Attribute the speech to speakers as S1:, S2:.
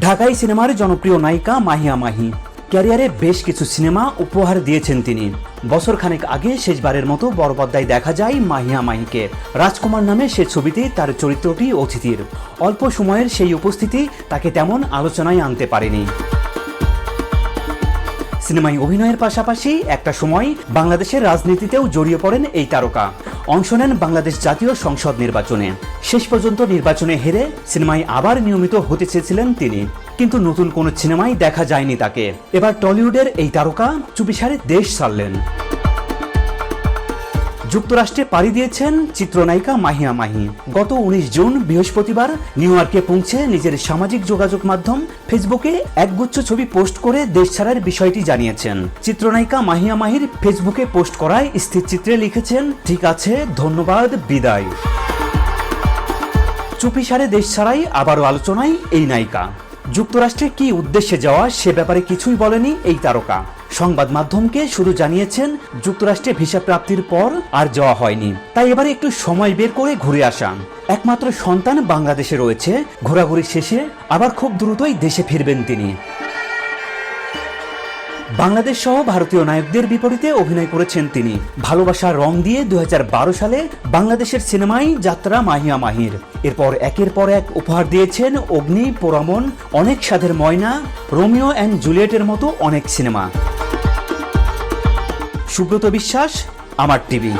S1: ঢাকাই সিনেমার জনপ্রিয় নায়িকা মাহিয়া মাহি। ক্যারিয়ারে বেশ কিছু সিনেমা উপহার দিয়েছেন তিনি। বছর খানেক আগে শেষবারের মতো বড় পর্দায় দেখা যায় মাহিয়া মাহিকে। রাজকুমার নামে সে ছবিতে তার চরিত্রটি অতিথির। অল্প সময়ের সেই উপস্থিতি তাকে তেমন আলোচনায় আনতে পারেনি। সিনেমায় অভিনয়ের পাশাপাশি একটা সময় বাংলাদেশের রাজনীতিতেও জড়িয়ে পড়েন এই তারকা। অংশ নেন বাংলাদেশ জাতীয় সংসদ নির্বাচনে। শেষ পর্যন্ত নির্বাচনে হেরে সিনেমায় আবার নিয়মিত হতে চেয়েছিলেন তিনি। কিন্তু নতুন কোনো সিনেমায় দেখা যায়নি তাকে। এবার টলিউডের এই তারকা চুপিসারে দেশ ছাড়লেন। যুক্তরাষ্ট্রে পাড়ি দিয়েছেন চিত্রনায়িকা মাহিয়া মাহি। গত উনিশ জুন বৃহস্পতিবার নিউ ইয়র্কে পৌঁছে নিজের সামাজিক যোগাযোগ মাধ্যম ফেসবুকে একগুচ্ছ ছবি পোস্ট করে দেশ ছাড়ার বিষয়টি জানিয়েছেন। চিত্রনায়িকা মাহিয়া মাহির ফেসবুকে পোস্ট করায় স্থির চিত্রে লিখেছেন, ঠিক আছে, ধন্যবাদ, বিদায়। চুপিসারে দেশ ছাড়াই আবারও আলোচনায় এই নায়িকা। যুক্তরাষ্ট্রে কি উদ্দেশ্যে যাওয়া সে ব্যাপারে কিছুই বলেনি এই তারকা। সংবাদ মাধ্যমকে শুধু জানিয়েছেন, যুক্তরাষ্ট্রে ভিসা প্রাপ্তির পর আর যাওয়া হয়নি। তাই এবারে একটু সময় বের করে ঘুরে আসা। একমাত্র সন্তান বাংলাদেশে রয়েছে। ঘোরাঘুরি শেষে আবার খুব দ্রুতই দেশে ফিরবেন তিনি। বাংলাদেশ সহ ভারতীয় নায়কদের বিপরীতে অভিনয় করেছেন তিনি। ভালোবাসা রং দিয়ে দু হাজার বারো সালে বাংলাদেশের সিনেমায় যাত্রা মাহিয়া মাহির। এরপর একের পর এক উপহার দিয়েছেন অগ্নি পোরামন অনেক সাধের ময়না, রোমিও অ্যান্ড জুলিয়েটের মতো অনেক সিনেমা। সুব্রত বিশ্বাস, আমার টিভি।